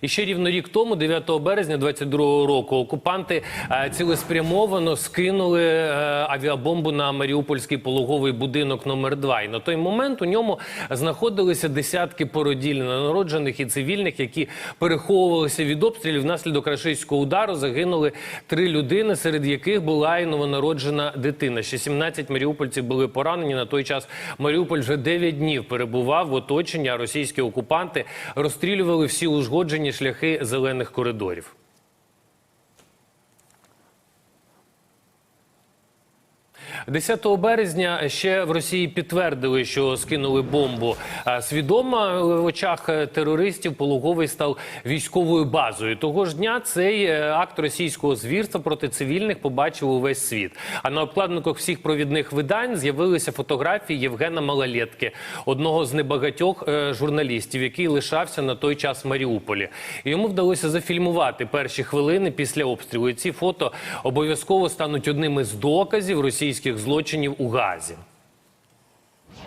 І ще рівно рік тому, 9 березня 22 року, окупанти е, цілеспрямовано скинули е, авіабомбу на Маріупольський пологовий будинок номер 2 І на той момент у ньому знаходилися десятки породіль народжених і цивільних, які переховувалися від обстрілів. Внаслідок рашистського удару загинули три людини, серед яких була і новонароджена дитина. Ще 17 маріупольців були поранені. На той час Маріуполь вже 9 днів перебував в оточенні. а Російські окупанти розстрілювали всі узгоджені шляхи зелених коридорів. – 10 березня ще в Росії підтвердили, що скинули бомбу. Свідомо в очах терористів пологовий став військовою базою. Того ж дня цей е, акт російського звірства проти цивільних побачив увесь світ. А на обкладинках всіх провідних видань з'явилися фотографії Євгена Малолетки, одного з небагатьох е, журналістів, який лишався на той час в Маріуполі. Йому вдалося зафільмувати перші хвилини після обстрілу. І ці фото обов'язково стануть одним із доказів російських злочинів у Газі.